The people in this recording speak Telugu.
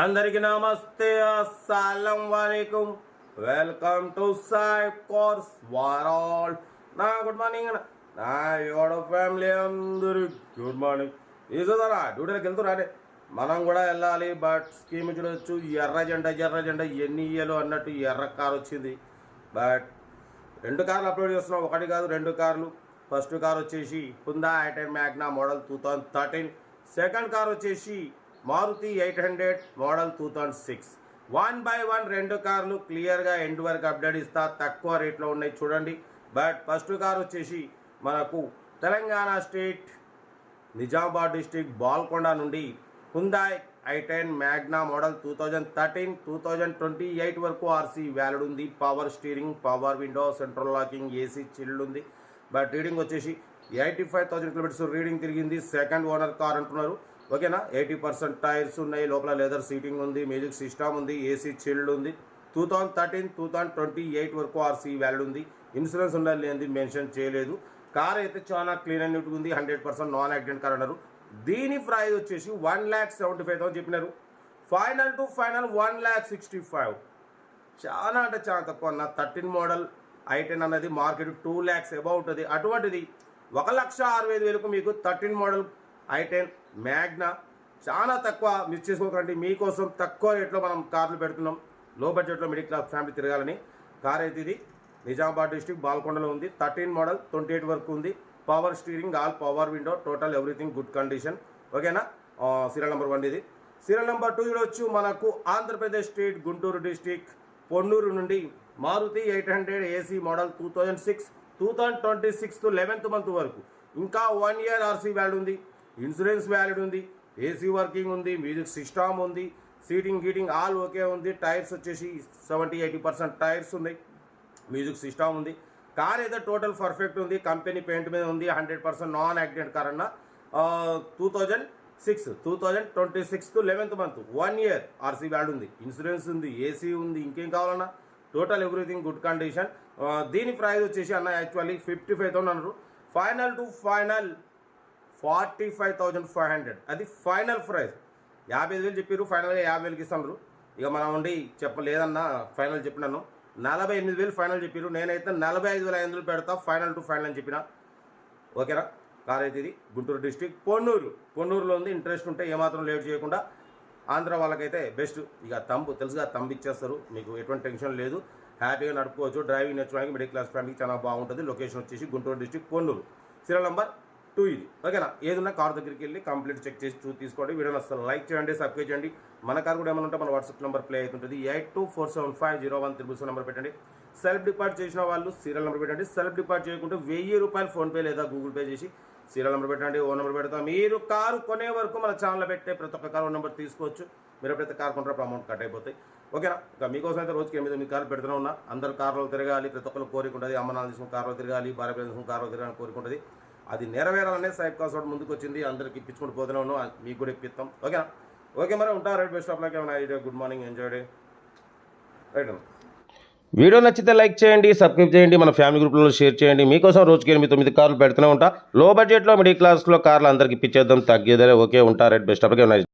అందరికి నమస్తే. అస్సలం వాలేకుం. వెల్కమ్ టు సాయి కోర్స్ వారాల్ నా గుడ్ మార్నింగ్ అన్న. నా యోడ ఫ్యామిలీ అందరు గుడ్ మార్నింగ్. ఈజోదరా డ్యూటీలకు వెళ్తున్నారే మనం కూడా వెళ్ళాలి బట్ స్కీమ్ చూడొచ్చు. ఎర్ర జెండా ఎర్ర జెండా ఎన్ని ఇయ్యలు అన్నట్టు ఎర్ర కార్ వచ్చింది. బట్ రెండు కార్లు అప్లోడ్ చేస్తున్నాం. ఒకటి కాదు రెండు కార్లు. ఫస్ట్ కార్ వచ్చేసి Hyundai I ten Magna model two thousand thirteen second car వచ్చేసి Maruti eight hundred model two thousand six. One by one రెండు కార్లు క్లియర్గా ఎండ్ వరకు అప్డేట్ ఇస్తా తక్కువ రేట్లో ఉన్నాయి చూడండి. బట్ ఫస్ట్ కార్ వచ్చేసి మనకు తెలంగాణ స్టేట్ నిజామాబాద్ డిస్టిక్ బాల్కొండ నుండి Hyundai I ten Magna model two thousand thirteen two thousand twenty eight వరకు ఆర్సీ వ్యాలిడ్ ఉంది. Power steering power window central locking AC chilled ఉంది. బట్ రీడింగ్ వచ్చేసి eighty five thousand kilometres reading తిరిగింది. సెకండ్ ఓనర్ కార్ అంటున్నారు. ఓకేనా? ఎయిటీ పర్సెంట్ టైర్స్ ఉన్నాయి లోపల లెదర్ సీటింగ్ ఉంది మ్యూజిక్ సిస్టమ్ ఉంది ఏసీ చిల్డ్ ఉంది. Two thousand thirteen two thousand twenty eight వరకు ఆర్సీ వ్యాల్యూ ఉంది. ఇన్సూరెన్స్ ఉండాలి లేనిది మెన్షన్ చేయలేదు. కార్ అయితే చాలా క్లీన్ అండ్ నీట్గా ఉంది hundred percent non accident car అన్నారు. దీని ప్రైస్ వచ్చేసి one lakh seventy five thousand చెప్పినారు. Final to final one lakh sixty five. చాలా అంటే చాలా తక్కువ అన్న. థర్టీన్ మోడల్ ఐటెన్ అన్నది మార్కెట్ టూ ల్యాక్స్ అబౌ ఉంటుంది. అటువంటిది ఒక లక్ష అరవై ఐదు వేలకు మీకు థర్టీన్ మోడల్ ఐటెన్ మ్యాగ్నా చాలా తక్కువ మిస్ చేసుకోకండి. మీకోసం తక్కువ రేట్లో మనం కార్లు పెడుతున్నాం. లో బడ్జెట్లో మిడిల్ క్లాస్ ఫ్యామిలీ తిరగాలని. కార్ అయితే ఇది. నిజామాబాద్ డిస్టిక్ బాల్కొండలో ఉంది. థర్టీన్ మోడల్ ట్వంటీ ఎయిట్ వరకు ఉంది. Power steering all power window total everything good condition. ఓకేనా? సీరియల్ నెంబర్ వన్ ఇది. సీరియల్ నెంబర్ టూ చూడొచ్చు. మనకు ఆంధ్రప్రదేశ్ స్టేట్ గుంటూరు డిస్టిక్ పొన్నూరు నుండి Maruti eight hundred AC model two thousand six two thousand twenty six to eleventh month వరకు. ఇంకా వన్ ఇయర్ ఆర్సీ వ్యాలిడ్ ఉంది. ఇన్సూరెన్స్ వ్యాలిడ్ ఉంది ఏసీ వర్కింగ్ ఉంది మ్యూజిక్ సిస్టమ్ ఉంది సీటింగ్ గీటింగ్ ఆల్ ఓకే ఉంది. టైర్స్ వచ్చేసి సెవెంటీ ఎయిటీ పర్సెంట్ టైర్స్ ఉన్నాయి. మ్యూజిక్ సిస్టమ్ ఉంది. కార్ అయితే టోటల్ పర్ఫెక్ట్ ఉంది. కంపెనీ పెయింట్ మీద ఉంది. Hundred percent non accident car అన్న. Two thousand six two thousand twenty six eleventh month one year RC valid ఉంది. ఇన్సూరెన్స్ ఉంది ఏసీ ఉంది ఇంకేం కావాలన్నా. Total everything good condition. దీని ప్రైస్ వచ్చేసి అన్న యాక్చువల్లీ ఫిఫ్టీ ఫైవ్ థౌసండ్ అన్నారు. Final to final forty five thousand five hundred. అది ఫైనల్ ప్రైస్. యాభై ఐదు వేలు చెప్పారు ఫైనల్గా యాభై వేలకి ఇస్తున్నారు ఇక మనం ఉండి చెప్పలేదన్నా ఫైనల్ చెప్పినాను. నలభై ఎనిమిది వేలు ఫైనల్ చెప్పారు నేనైతే నలభై ఐదు వేల ఐదు వందలు పెడతా ఫైనల్ టు ఫైనల్ అని చెప్పిన. ఓకేనా? కార్ అయితే ఇది గుంటూరు డిస్టిక్ పొన్నూరు. పొన్నూరులో ఉంది ఇంట్రెస్ట్ ఉంటే ఏమాత్రం లేట్ చేయకుండా ఆంధ్ర వాళ్ళకైతే బెస్ట్. ఇక తంబు తెలుసుగా తంబు ఇచ్చేస్తారు. మీకు ఎటువంటి టెన్షన్ లేదు. హ్యాపీగా నడుపుకోవచ్చు. డ్రైవింగ్ నేర్చుకోవడానికి మిడిల్ క్లాస్ ఫ్యామిలీకి చాలా బాగుంటుంది. లొకేషన్ వచ్చేసి Guntur district Ponnur. Serial number two ఇది. ఓకేనా? ఏదన్నా కార్ దగ్గరికి వెళ్ళి కంప్లీట్ చెక్ చేసి చూ తీసుకోండి. వీడియోని అసలు లైక్ చేయండి సబ్స్క్రైబ్ చేయండి. మన కార్ కూడా ఏమైనా ఉంటే మన వాట్సాప్ నెంబర్ ప్లే అవుతుంటుంది. Eight two four seven five zero one triple seven number పెట్టండి. సెల్ఫ్ డిపార్ట్ చేసిన వాళ్ళు సీరియల్ నెంబర్ పెట్టండి. సెల్ఫ్ డిపార్ట్ చేయకుంటే వెయ్యి రూపాయలు ఫోన్పే లేదా గూగుల్ పే చేసి సీరియల్ నెంబర్ పెట్టండి ఓ నెంబర్ పెడతాం. మీరు కారు కొనే వరకు మన ఛానల్ పెట్టే ప్రతి ఒక్క కారు నెంబర్ తీసుకోవచ్చు. మీరు ప్రతి కార్ కొంటారో అమౌంట్ కట్ అయిపోతాయి. ఓకేనా? ఇక మీకోసం అయితే రోజుకి ఎనిమిది మీ కార్లు పెడుతూనే ఉన్నా. అందరు కార్లో తిరగాలి. ప్రతి ఒక్కరు కోరిక ఉంటుంది. అమ్మ తీసుకుని కార్లో తిరగాలి. భార్య తీసుకుని కార్లో తిరగాలని కోరిక ఉంటుంది. అది నెరవేరాలనే సైబ్ కాస్ట్ ముందుకు వచ్చింది అందరికి ఇప్పించుకుంటూ పోతున్నాను మీకు కూడా ఇప్పిస్తాం. ఓకేనా? ఓకే మరి ఉంటా. Right best of like. ఏమైనా good morning. Enjoy day. Right video నచ్చితే లైక్ చేయండి సబ్స్క్రైబ్ చేయండి మన ఫ్యామిలీ గ్రూప్లో షేర్ చేయండి. మీకోసం రోజుకి ఎనిమిది తొమ్మిది కార్లు పెడుతూనే ఉంటా. లో బడ్జెట్లో మిడిల్ క్లాస్లో కార్లు అందరికి ఇప్పించేద్దాం. తగ్గేదే ఓకే ఉంటా. Right best of